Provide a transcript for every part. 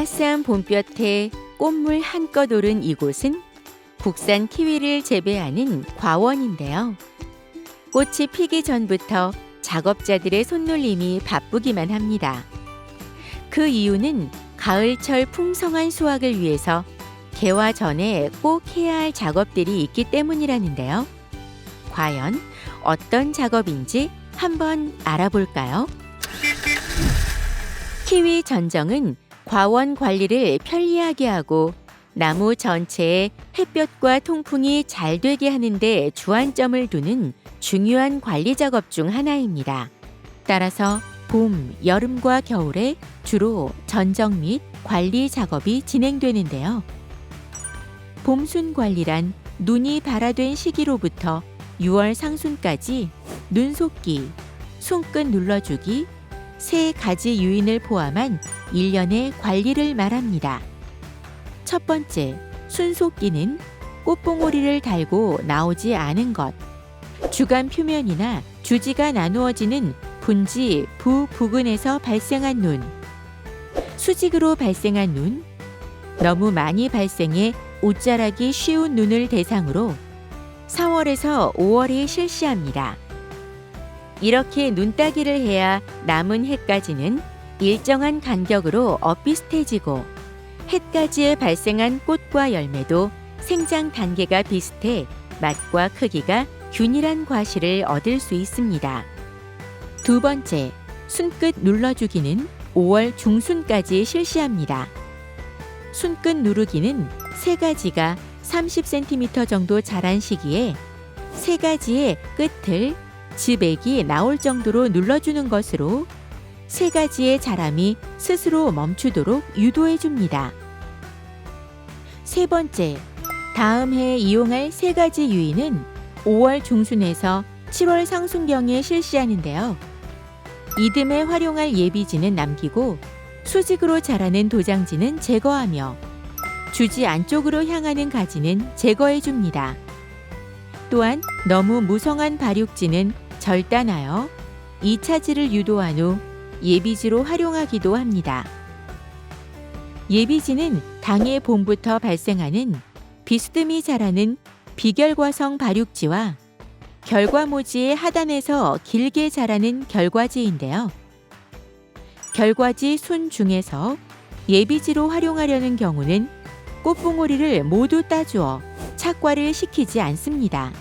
따스한 봄볕에 꽃물 한껏 오른 이곳은 국산 키위를 재배하는 과원인데요. 꽃이 피기 전부터 작업자들의 손놀림이 바쁘기만 합니다. 그 이유는 가을철 풍성한 수확을 위해서 개화 전에 꼭 해야 할 작업들이 있기 때문이라는데요. 과연 어떤 작업인지 한번 알아볼까요? 키위 전정은 과원 관리를 편리하게 하고 나무 전체에 햇볕과 통풍이 잘 되게 하는데 주안점을 두는 중요한 관리 작업 중 하나입니다. 따라서 봄, 여름과 겨울에 주로 전정 및 관리 작업이 진행되는데요. 봄순 관리란 눈이 발화된 시기로부터 6월 상순까지 눈 속기, 손끝 눌러주기, 세 가지 유인을 포함한 일련의 관리를 말합니다. 첫 번째, 순속기는 꽃봉오리를 달고 나오지 않은 것, 주간 표면이나 주지가 나누어지는 분지, 부, 부근에서 발생한 눈, 수직으로 발생한 눈, 너무 많이 발생해 옷자락이 쉬운 눈을 대상으로 4월에서 5월에 실시합니다. 이렇게 눈따기를 해야 남은 해까지는 일정한 간격으로 엇비슷해지고 해까지에 발생한 꽃과 열매도 생장 단계가 비슷해 맛과 크기가 균일한 과실을 얻을 수 있습니다. 두 번째, 순끝 눌러주기는 5월 중순까지 실시합니다. 순끝 누르기는 세 가지가 30cm 정도 자란 시기에 세 가지의 끝을 즙액이 나올 정도로 눌러주는 것으로 세 가지의 자람이 스스로 멈추도록 유도해 줍니다. 세 번째, 다음 해에 이용할 세 가지 유인은 5월 중순에서 7월 상순경에 실시하는데요. 이듬해 활용할 예비지는 남기고 수직으로 자라는 도장지는 제거하며 주지 안쪽으로 향하는 가지는 제거해 줍니다. 또한 너무 무성한 발육지는 절단하여 2차지를 유도한 후 예비지로 활용하기도 합니다. 예비지는 당해 봄부터 발생하는 비스듬히 자라는 비결과성 발육지와 결과모지의 하단에서 길게 자라는 결과지인데요. 결과지 순 중에서 예비지로 활용하려는 경우는 꽃봉오리를 모두 따주어 착과를 시키지 않습니다.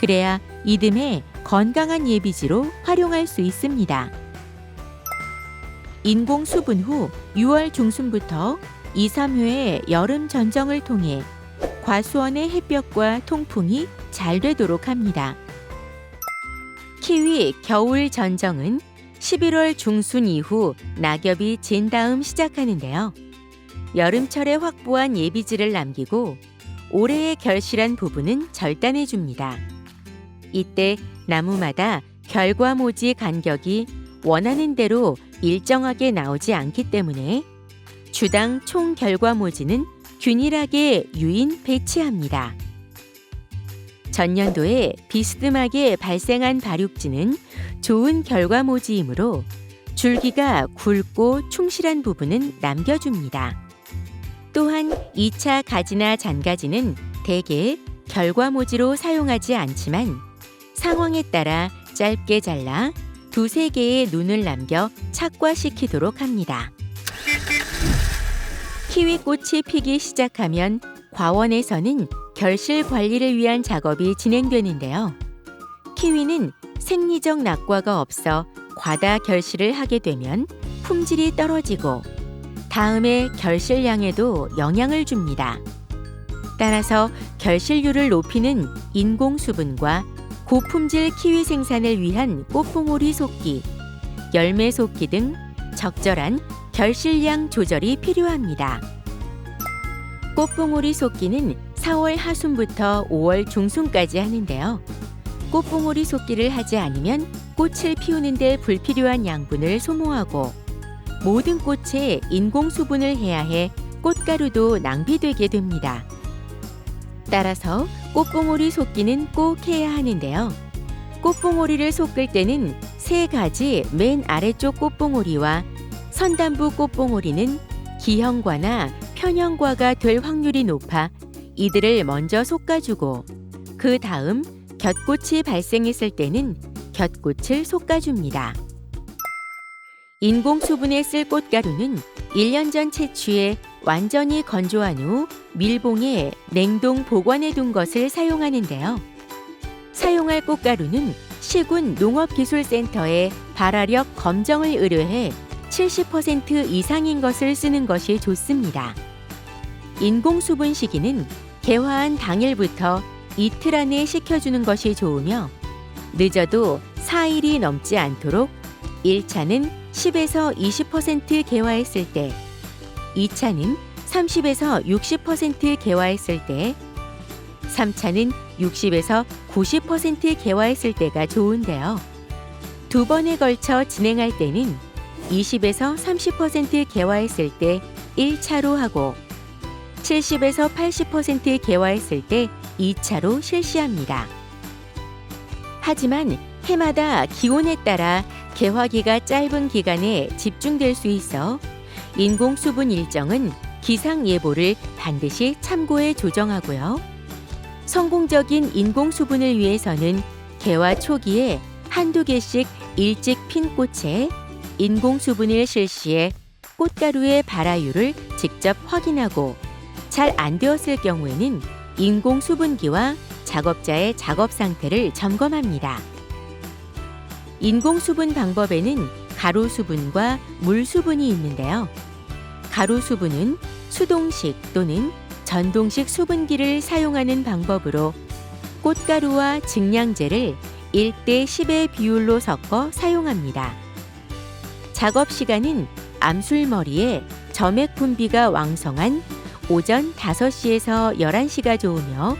그래야 이듬해 건강한 예비지로 활용할 수 있습니다. 인공 수분 후 6월 중순부터 2, 3회의 여름 전정을 통해 과수원의 햇볕과 통풍이 잘 되도록 합니다. 키위 겨울 전정은 11월 중순 이후 낙엽이 진 다음 시작하는데요. 여름철에 확보한 예비지를 남기고 올해의 결실한 부분은 절단해 줍니다. 이때 나무마다 결과 모지 간격이 원하는 대로 일정하게 나오지 않기 때문에 주당 총 결과모지는 균일하게 유인 배치합니다. 전년도에 비스듬하게 발생한 발육지는 좋은 결과모지이므로 줄기가 굵고 충실한 부분은 남겨줍니다. 또한 2차 가지나 잔가지는 대개 결과모지로 사용하지 않지만 상황에 따라 짧게 잘라 두세 개의 눈을 남겨 착과시키도록 합니다. 키위꽃이 피기 시작하면 과원에서는 결실 관리를 위한 작업이 진행되는데요. 키위는 생리적 낙과가 없어 과다 결실을 하게 되면 품질이 떨어지고 다음에 결실량에도 영향을 줍니다. 따라서 결실률을 높이는 인공 수분과 고품질 키위 생산을 위한 꽃봉오리 속기, 열매 속기 등 적절한 결실량 조절이 필요합니다. 꽃봉오리 속기는 4월 하순부터 5월 중순까지 하는데요. 꽃봉오리 속기를 하지 않으면 꽃을 피우는데 불필요한 양분을 소모하고 모든 꽃에 인공 수분을 해야 해 꽃가루도 낭비되게 됩니다. 따라서 꽃봉오리 속기는 꼭 해야 하는데요. 꽃봉오리를 솎을 때는 세 가지 맨 아래쪽 꽃봉오리와 선단부 꽃봉오리는 기형과나 편형과가 될 확률이 높아 이들을 먼저 솎아주고 그 다음 곁꽃이 발생했을 때는 곁꽃을 솎아줍니다. 인공 수분에 쓸 꽃가루는 1년 전 채취해 완전히 건조한 후 밀봉에 냉동 보관해 둔 것을 사용하는데요. 사용할 꽃가루는 시군 농업기술센터에 발화력 검정을 의뢰해 70% 이상인 것을 쓰는 것이 좋습니다. 인공 수분 시기는 개화한 당일부터 이틀 안에 식혀주는 것이 좋으며 늦어도 4일이 넘지 않도록 1차는 10에서 20% 개화했을 때, 2차는 30에서 60% 개화했을 때, 3차는 60에서 90% 개화했을 때가 좋은데요. 두 번에 걸쳐 진행할 때는 20에서 30% 개화했을 때 1차로 하고 70에서 80% 개화했을 때 2차로 실시합니다. 하지만 해마다 기온에 따라 개화기가 짧은 기간에 집중될 수 있어 인공 수분 일정은 기상 예보를 반드시 참고해 조정하고요. 성공적인 인공 수분을 위해서는 개화 초기에 한두 개씩 일찍 핀 꽃에 인공 수분을 실시해 꽃가루의 발화율을 직접 확인하고 잘 안 되었을 경우에는 인공 수분기와 작업자의 작업 상태를 점검합니다. 인공 수분 방법에는 가루 수분과 물 수분이 있는데요. 가루 수분은 수동식 또는 전동식 수분기를 사용하는 방법으로 꽃가루와 증량제를 1대 10의 비율로 섞어 사용합니다. 작업 시간은 암술머리에 점액 분비가 왕성한 오전 5시에서 11시가 좋으며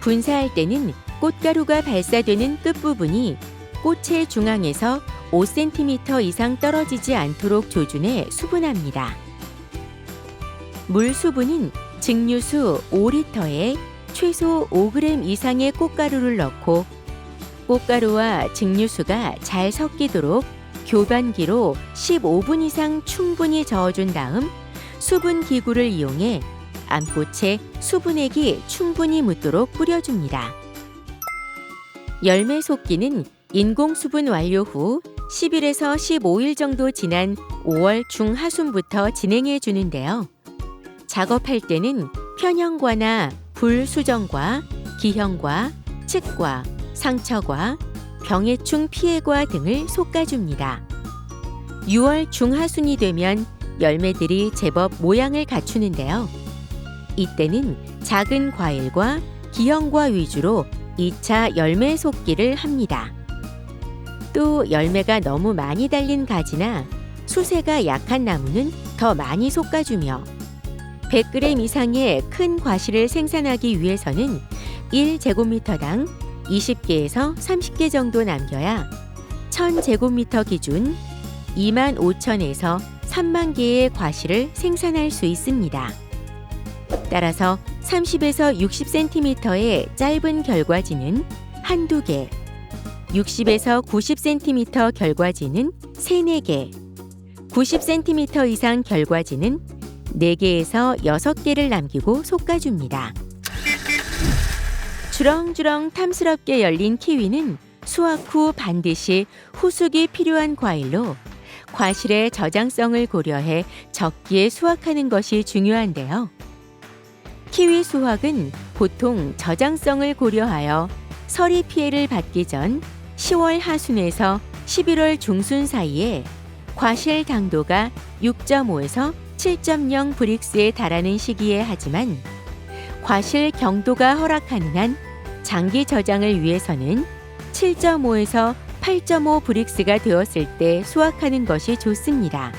분사할 때는 꽃가루가 발사되는 끝부분이 꽃의 중앙에서 5cm 이상 떨어지지 않도록 조준해 수분합니다. 물 수분은 증류수 5리터에 최소 5g 이상의 꽃가루를 넣고 꽃가루와 증류수가 잘 섞이도록 교반기로 15분 이상 충분히 저어준 다음 수분 기구를 이용해 암꽃에 수분액이 충분히 묻도록 뿌려줍니다. 열매 속기는 인공 수분 완료 후 10일에서 15일 정도 지난 5월 중하순부터 진행해 주는데요. 작업할 때는 편형과나 불수정과 기형과 측과 상처과 병해충 피해과 등을 솎아줍니다. 6월 중하순이 되면 열매들이 제법 모양을 갖추는데요. 이때는 작은 과일과 기형과 위주로 2차 열매 솎기를 합니다. 또 열매가 너무 많이 달린 가지나 수세가 약한 나무는 더 많이 솎아주며 100g 이상의 큰 과실을 생산하기 위해서는 1제곱미터당 20개에서 30개 정도 남겨야 1000제곱미터 기준 2만 5천에서 3만 개의 과실을 생산할 수 있습니다. 따라서 30에서 60cm의 짧은 결과지는 한두 개, 60에서 90cm 결과지는 3, 4개, 90cm 이상 결과지는 4개에서 6개를 남기고 솎아줍니다. 주렁주렁 탐스럽게 열린 키위는 수확 후 반드시 후숙이 필요한 과일로 과실의 저장성을 고려해 적기에 수확하는 것이 중요한데요. 키위 수확은 보통 저장성을 고려하여 서리 피해를 받기 전 10월 하순에서 11월 중순 사이에 과실 당도가 6.5에서 7.0 브릭스에 달하는 시기에 하지만 과실 경도가 허락하는 한 장기 저장을 위해서는 7.5에서 8.5 브릭스가 되었을 때 수확하는 것이 좋습니다.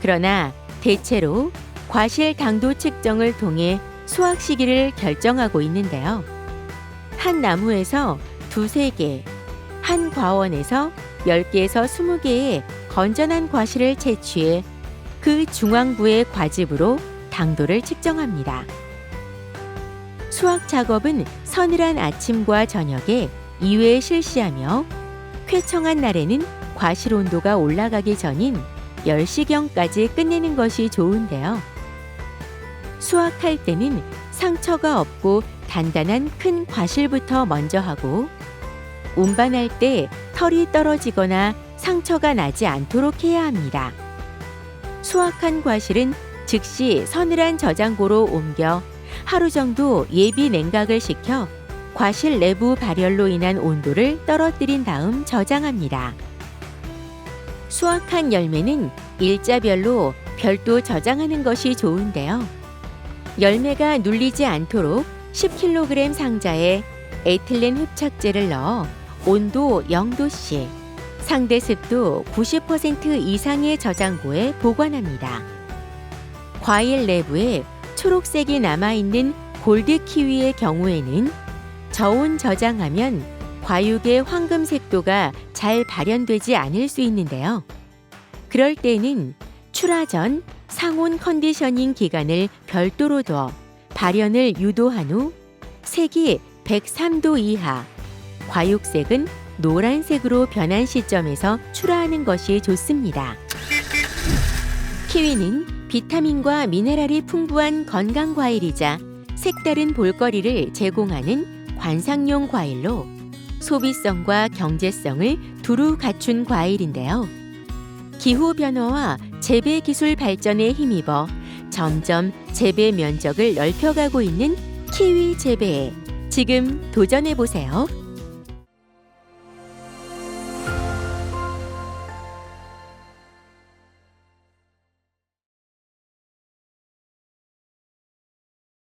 그러나 대체로 과실 당도 측정을 통해 수확 시기를 결정하고 있는데요. 한 나무에서 두세 개, 한 과원에서 10개에서 20개의 건전한 과실을 채취해 그 중앙부의 과즙으로 당도를 측정합니다. 수확 작업은 서늘한 아침과 저녁에 2회 실시하며 쾌청한 날에는 과실 온도가 올라가기 전인 10시경까지 끝내는 것이 좋은데요. 수확할 때는 상처가 없고 단단한 큰 과실부터 먼저 하고 운반할 때 털이 떨어지거나 상처가 나지 않도록 해야 합니다. 수확한 과실은 즉시 서늘한 저장고로 옮겨 하루 정도 예비 냉각을 시켜 과실 내부 발열로 인한 온도를 떨어뜨린 다음 저장합니다. 수확한 열매는 일자별로 별도 저장하는 것이 좋은데요. 열매가 눌리지 않도록 10kg 상자에 에틸렌 흡착제를 넣어 온도 0도씨, 상대 습도 90% 이상의 저장고에 보관합니다. 과일 내부에 초록색이 남아있는 골드 키위의 경우에는 저온 저장하면 과육의 황금 색도가 잘 발현되지 않을 수 있는데요. 그럴 때는 출하 전 상온 컨디셔닝 기간을 별도로 둬 발현을 유도한 후 색이 103도 이하, 과육색은 노란색으로 변한 시점에서 출하하는 것이 좋습니다. 키위는 비타민과 미네랄이 풍부한 건강 과일이자 색다른 볼거리를 제공하는 관상용 과일로 소비성과 경제성을 두루 갖춘 과일인데요. 기후 변화와 재배 기술 발전에 힘입어 점점 재배 면적을 넓혀가고 있는 키위 재배에 지금 도전해 보세요.